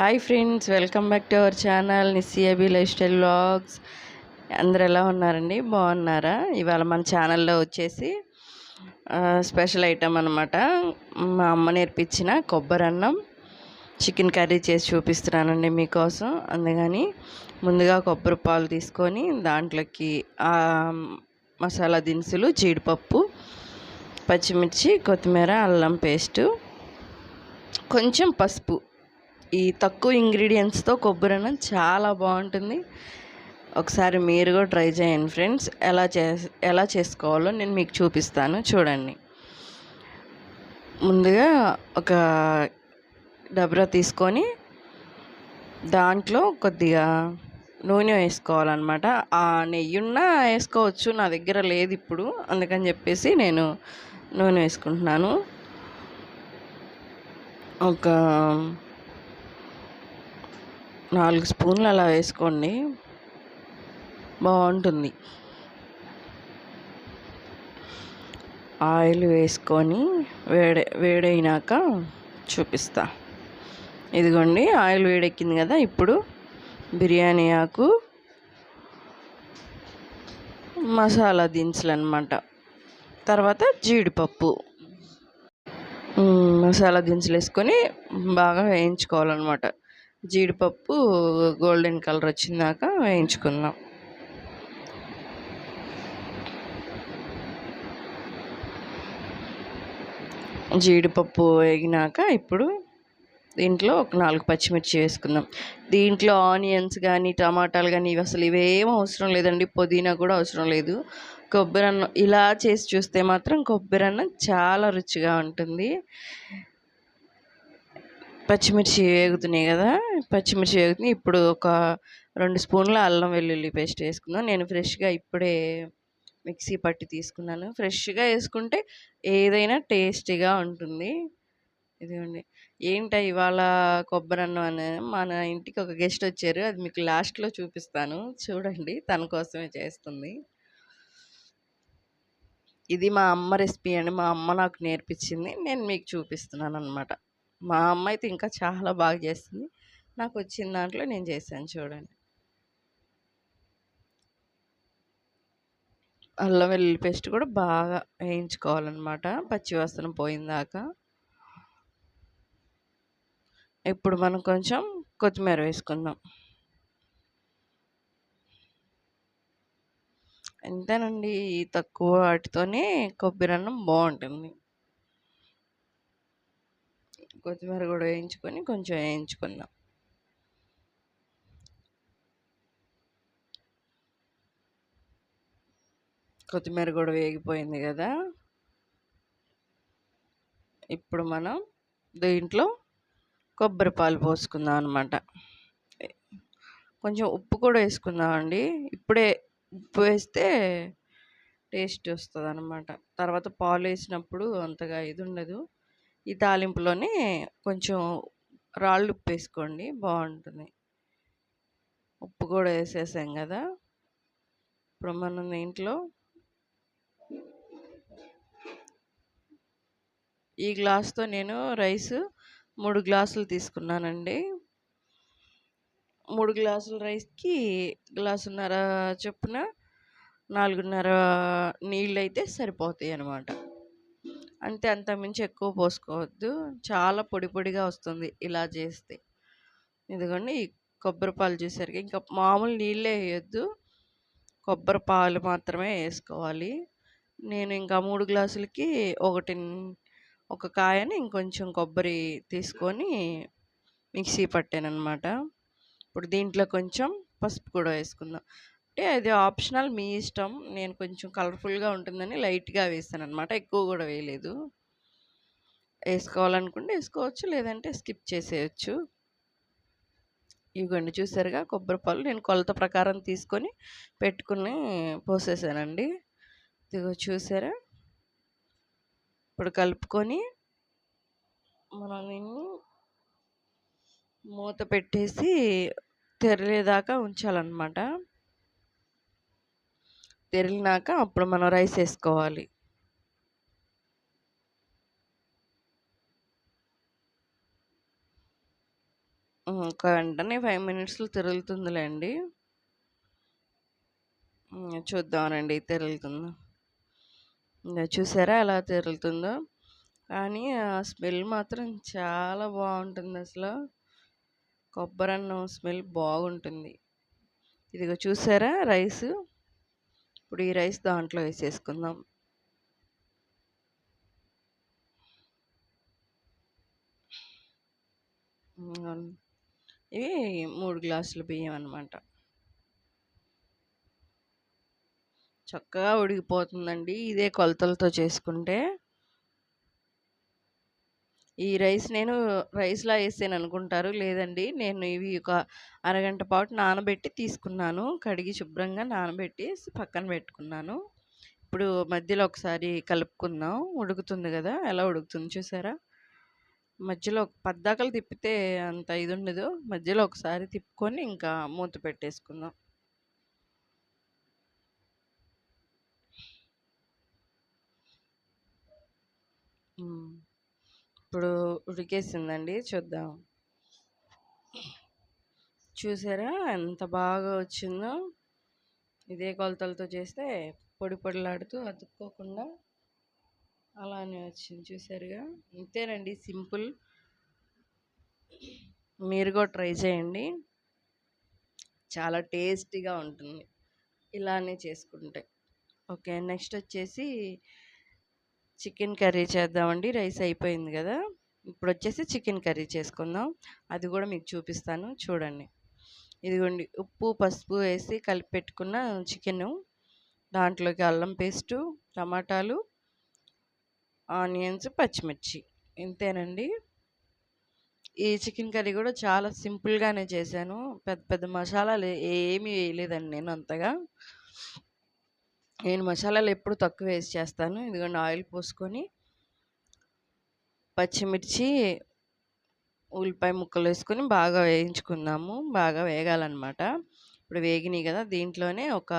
Hi friends welcome back to our channel నిస్సియాబీ lifestyle vlogs అందరు ఎలా ఉన్నారండి? బాగున్నారా? ఇవాళ మన ఛానల్లో వచ్చేసి స్పెషల్ ఐటమ్ అనమాట మా అమ్మ నేర్పించిన కొబ్బరి అన్నం. చికెన్ కర్రీ చేసి చూపిస్తున్నానండి మీకోసం. అందుకని ముందుగా కొబ్బరి పాలు తీసుకొని దాంట్లోకి మసాలా దినుసులు జీడిపప్పు పచ్చిమిర్చి కొత్తిమీర అల్లం పేస్టు కొంచెం పసుపు. ఈ తక్కువ ఇంగ్రీడియంట్స్తో కొబ్బరి అన్నం చాలా బాగుంటుంది. ఒకసారి మీరు కూడా ట్రై చేయండి ఫ్రెండ్స్. ఎలా చే ఎలా చేసుకోవాలో నేను మీకు చూపిస్తాను. చూడండి. ముందుగా ఒక డబ్రా తీసుకొని దాంట్లో కొద్దిగా నూనె వేసుకోవాలన్నమాట. ఆ నెయ్యున్నా వేసుకోవచ్చు. నా దగ్గర లేదు ఇప్పుడు. అందుకని చెప్పేసి నేను నూనె వేసుకుంటున్నాను. ఒక నాలుగు స్పూన్లు అలా వేసుకోండి. బాగుంటుంది. ఆయిల్ వేసుకొని వేడి వేడైనాక చూపిస్తా. ఇదిగోండి ఆయిల్ వేడెక్కింది కదా ఇప్పుడు బిర్యానీ ఆకు మసాలా దినుసులు అనమాట తర్వాత జీడిపప్పు. మసాలా దినుసులు వేసుకొని బాగా వేయించుకోవాలన్నమాట. జీడిపప్పు గోల్డెన్ కలర్ వచ్చిందాక వేయించుకుందాం. జీడిపప్పు వేగినాక ఇప్పుడు దీంట్లో ఒక నాలుగు పచ్చిమిర్చి వేసుకుందాం. దీంట్లో ఆనియన్స్ కానీ టమాటాలు కానీ ఇవి అసలు ఇవేం అవసరం లేదండి. పుదీనా కూడా అవసరం లేదు. కొబ్బరి అన్నం ఇలా చేసి చూస్తే మాత్రం కొబ్బరి అన్నం చాలా రుచిగా ఉంటుంది. పచ్చిమిర్చి వేగుతున్నాయి కదా పచ్చిమిర్చి వేగుతున్నాయి ఇప్పుడు ఒక రెండు స్పూన్ల అల్లం వెల్లుల్లి పేస్ట్ వేసుకుందాం. నేను ఫ్రెష్గా ఇప్పుడే మిక్సీ పట్టి తీసుకున్నాను. ఫ్రెష్గా వేసుకుంటే ఏదైనా టేస్టీగా ఉంటుంది. ఇదిగోండి. ఏంట ఇవాళ కొబ్బరి అన్నం అని? మన ఇంటికి ఒక గెస్ట్ వచ్చారు. అది మీకు లాస్ట్లో చూపిస్తాను. చూడండి తన కోసమే చేస్తుంది. ఇది మా అమ్మ రెసిపీ అండి. మా అమ్మ నాకు నేర్పించింది. నేను మీకు చూపిస్తున్నాను అనమాట మా అమ్మ అయితే ఇంకా చాలా బాగా చేస్తుంది. నాకు వచ్చిన దాంట్లో నేను చేశాను చూడండి. అల్లం వెల్లుల్లి పేస్ట్ కూడా బాగా వేయించుకోవాలన్నమాట. పచ్చివాసన పోయిందాకా ఇప్పుడు మనం కొంచెం కొత్తిమీర వేసుకుందాం. అంతేనండి తక్కువ వాటితోనే కొబ్బరి అన్నం బాగుంటుంది. కొత్తిమీర కూడా వేయించుకొని కొంచెం వేయించుకుందాం. కొత్తిమీర కూడా వేగిపోయింది కదా. ఇప్పుడు మనం దీంట్లో కొబ్బరి పాలు పోసుకుందాం అనమాట కొంచెం ఉప్పు కూడా వేసుకుందాం అండి. ఇప్పుడే ఉప్పు వేస్తే టేస్ట్ వస్తుంది అనమాట తర్వాత పాలు వేసినప్పుడు అంతగా ఇది ఉండదు. ఈ తాలింపులోనే కొంచెం రాళ్ళు ఉప్పు వేసుకోండి బాగుంటుంది. ఉప్పు కూడా వేసేసాం కదా. ఇప్పుడు మనం దీంట్లో ఈ గ్లాస్తో నేను రైస్ మూడు గ్లాసులు తీసుకున్నానండి. మూడు గ్లాసుల రైస్కి గ్లాసున్నర చొప్పున నాలుగున్నర నీళ్ళు అయితే సరిపోతాయి అన్నమాట అంతే అంత మించి ఎక్కువ పోసుకోవద్దు. చాలా పొడి పొడిగా వస్తుంది ఇలా చేస్తే. ఇదిగోండి కొబ్బరి పాలు చూసరికి ఇంకా మామూలు నీళ్ళే వేయొద్దు. కొబ్బరి పాలు మాత్రమే వేసుకోవాలి. నేను ఇంకా మూడు గ్లాసులకి ఒకటి ఒక కాయని ఇంకొంచెం కొబ్బరి తీసుకొని మిక్సీ పట్టాను అనమాట ఇప్పుడు దీంట్లో కొంచెం పసుపు కూడా వేసుకుందాం. కాబట్టి అది ఆప్షనల్ మీ ఇష్టం. నేను కొంచెం కలర్ఫుల్గా ఉంటుందని లైట్గా వేసాను అనమాట ఎక్కువ కూడా వేయలేదు. వేసుకోవాలనుకుంటే వేసుకోవచ్చు లేదంటే స్కిప్ చేసేయచ్చు. ఇవ్వండి చూసారుగా కొబ్బరి పాలు. నేను కొలత ప్రకారం తీసుకొని పెట్టుకుని పోసేసానండి. ఇదిగో చూసారా? ఇప్పుడు కలుపుకొని మనం దీన్ని మూత పెట్టేసి తెరలేదాకా ఉంచాలన్నమాట. తిరిగినాక అప్పుడు మనం రైస్ వేసుకోవాలి. ఒక వెంటనే ఫైవ్ మినిట్స్లో తిరుగుతుందిలేండి చూద్దామనండి తిరుగుతుందో చూసారా ఎలా తిరుగుతుందో కానీ ఆ స్మెల్ మాత్రం చాలా బాగుంటుంది అసలు. కొబ్బరి అన్నం స్మెల్ బాగుంటుంది. ఇదిగో చూసారా రైస్? ఇప్పుడు ఈ రైస్ దాంట్లో వేసేసుకుందాం. ఇవి మూడు గ్లాసుల బియ్యం అనమాట చక్కగా ఉడికిపోతుందండి. ఇదే కొలతలతో చేసుకుంటే. ఈ రైస్ నేను రైస్లా వేసాను అనుకుంటారు లేదండి నేను ఇవి ఒక అరగంట పాటు నానబెట్టి తీసుకున్నాను. కడిగి శుభ్రంగా నానబెట్టి పక్కన పెట్టుకున్నాను. ఇప్పుడు మధ్యలో ఒకసారి కలుపుకుందాం. ఉడుకుతుంది కదా ఎలా ఉడుకుతుంది చూసారా? మధ్యలో పద్దాకలు తిప్పితే అంత ఇది ఉండదు. మధ్యలో ఒకసారి తిప్పుకొని ఇంకా మూత పెట్టేసుకుందాం. ఇప్పుడు ఉడికేసిందండి చూద్దాం. చూసారా ఎంత బాగా వచ్చిందో? ఇదే కొలతలతో చేస్తే పొడి పొడిలాడుతూ అతుక్కోకుండా అలానే వచ్చింది చూసారుగా. ఇంతేనండి సింపుల్. మీరు కూడా ట్రై చేయండి. చాలా టేస్టీగా ఉంటుంది ఇలానే చేసుకుంటే. ఓకే నెక్స్ట్ వచ్చేసి చికెన్ కర్రీ చేద్దామండి. రైస్ అయిపోయింది కదా. ఇప్పుడు వచ్చేసి చికెన్ కర్రీ చేసుకుందాం. అది కూడా మీకు చూపిస్తాను. చూడండి. ఇదిగోండి. ఉప్పు పసుపు వేసి కలిపి పెట్టుకున్న చికెను. దాంట్లోకి అల్లం పేస్టు టమాటాలు ఆనియన్స్ పచ్చిమిర్చి. ఇంతేనండి. ఈ చికెన్ కర్రీ కూడా చాలా సింపుల్గానే చేశాను. పెద్ద పెద్ద మసాలాలు ఏమీ వేయలేదండి నేను అంతగా. నేను మసాలాలు ఎప్పుడు తక్కువ వేసి చేస్తాను. ఇదిగోండి ఆయిల్ పోసుకొని పచ్చిమిర్చి ఉల్లిపాయ ముక్కలు వేసుకొని బాగా వేయించుకుందాము. బాగా వేగాలన్నమాట. ఇప్పుడు వేగినాయి కదా దీంట్లోనే ఒక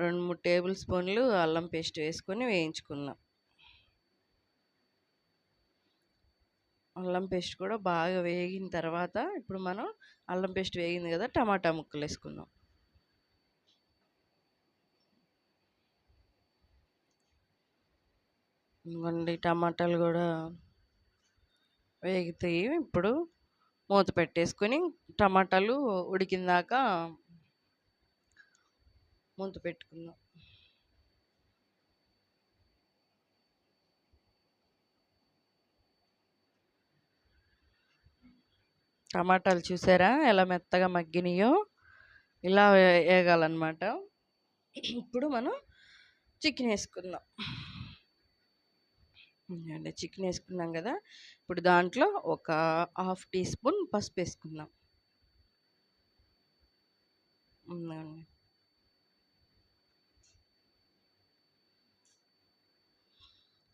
రెండు మూడు టేబుల్ స్పూన్లు అల్లం పేస్ట్ వేసుకొని వేయించుకుందాం. అల్లం పేస్ట్ కూడా బాగా వేగిన తర్వాత ఇప్పుడు మనం అల్లం పేస్ట్ వేగింది కదా టమాటా ముక్కలు వేసుకుందాం. ఇవ్వండి టమాటాలు కూడా వేగుతాయి ఇప్పుడు మూత పెట్టేసుకొని టమాటాలు ఉడికిందాక మూత పెట్టుకుందాం. టమాటాలు చూసారా ఎలా మెత్తగా మగ్గినాయో? ఇలా వేగాలన్నమాట. ఇప్పుడు మనం చికెన్ వేసుకుందాం. అండి చికెన్ వేసుకున్నాం కదా! ఇప్పుడు దాంట్లో ఒక హాఫ్ టీ స్పూన్ పసుపు వేసుకుందాం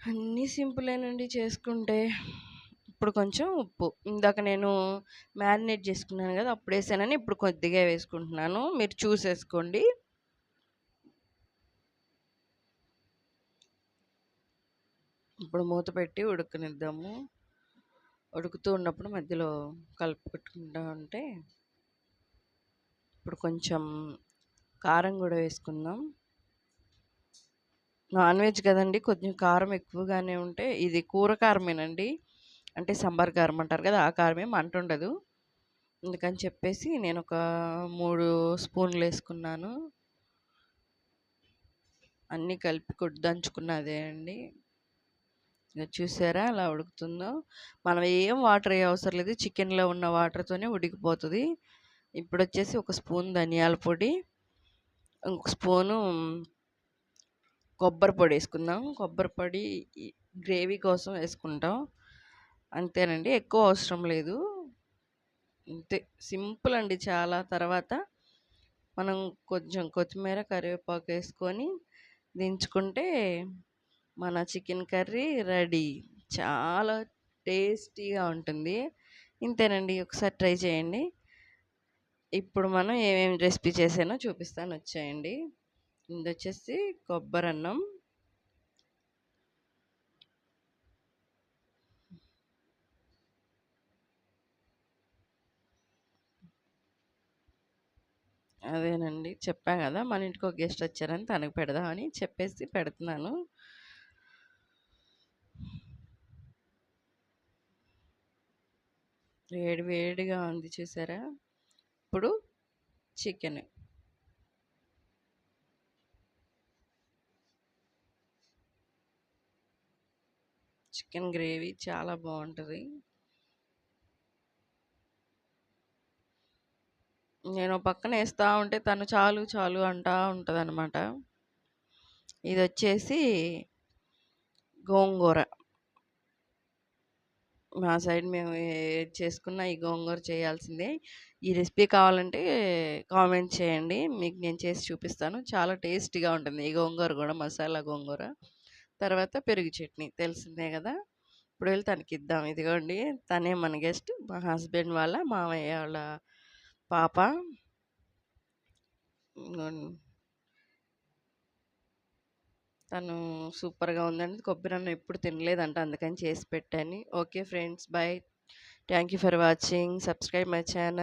అన్నీ సింపులేనండి చేసుకుంటే. ఇప్పుడు కొంచెం ఉప్పు. ఇందాక నేను మ్యారినేట్ చేసుకున్నాను కదా! అప్పుడు వేసానని ఇప్పుడు కొద్దిగా వేసుకుంటున్నాను. మీరు చూసేసుకోండి. ఇప్పుడు మూత పెట్టి ఉడకనిద్దాము. ఉడుకుతూ ఉన్నప్పుడు మధ్యలో కలుపుకుంటూ ఉంటే ఇప్పుడు కొంచెం కారం కూడా వేసుకుందాం. నాన్ వెజ్ కదండి కొంచెం కారం ఎక్కువగానే ఉంటే ఇది కూర కారమేనండి. అంటే సంబార్ కారం అంటారు కదా ఆ కారమే మంట ఉండదు. అందుకని చెప్పేసి నేను ఒక మూడు స్పూన్లు వేసుకున్నాను. అన్నీ కలిపి కొట్టు దంచుకున్నదే అండి. చూసారా అలా ఉడుకుతుందో? మనం ఏం వాటర్ ఏ అవసరం లేదు. చికెన్లో ఉన్న వాటర్తోనే ఉడికిపోతుంది. ఇప్పుడు వచ్చేసి ఒక స్పూన్ ధనియాల పొడి ఇంకొక స్పూను కొబ్బరి పొడి వేసుకుందాం. కొబ్బరి పొడి గ్రేవీ కోసం వేసుకుంటాం. అంతేనండి. ఎక్కువ అవసరం లేదు. అంతే. సింపుల్ అండి చాలా. తర్వాత మనం కొంచెం కొత్తిమీర కరివేపాకు వేసుకొని దించుకుంటే మన చికెన్ కర్రీ రెడీ. చాలా టేస్టీగా ఉంటుంది. ఇంతేనండి ఒకసారి ట్రై చేయండి. ఇప్పుడు మనం ఏమేమి రెసిపీ చేసానో చూపిస్తాను వచ్చేయండి. ఇది వచ్చేసి కొబ్బరి అన్నం అదేనండి చెప్పాను కదా మన ఇంటికి ఒక గెస్ట్ వచ్చారని తనకు పెడదామని చెప్పేసి పెడుతున్నాను. వేడి వేడిగా ఉంది చూసారా? ఇప్పుడు చికెన్ చికెన్ గ్రేవీ చాలా బాగుంటుంది నేను పక్కన వేస్తూ ఉంటే తను చాలు చాలు అంటా ఇది వచ్చేసి గోంగూర. మా సైడ్ మేము ఏది చేసుకున్న ఈ గోంగూర చేయాల్సిందే. ఈ రెసిపీ కావాలంటే కామెంట్ చేయండి. మీకు నేను చేసి చూపిస్తాను. చాలా టేస్టీగా ఉంటుంది. ఈ గోంగూర కూడా మసాలా గోంగూర. తర్వాత పెరుగు చట్నీ తెలిసిందే కదా ఇప్పుడు వెళ్ళి తనకిద్దాం. ఇదిగోండి తనే మన గెస్ట్. మా హస్బెండ్ వాళ్ళ మామయ్య వాళ్ళ పాప. తను సూపర్‌గా ఉందండి. కొబ్బరన్నం ఎప్పుడు తినలేదంట. అందుకని చేసి పెట్టాను. Okay friends. Bye. Thank you for watching. Subscribe my channel.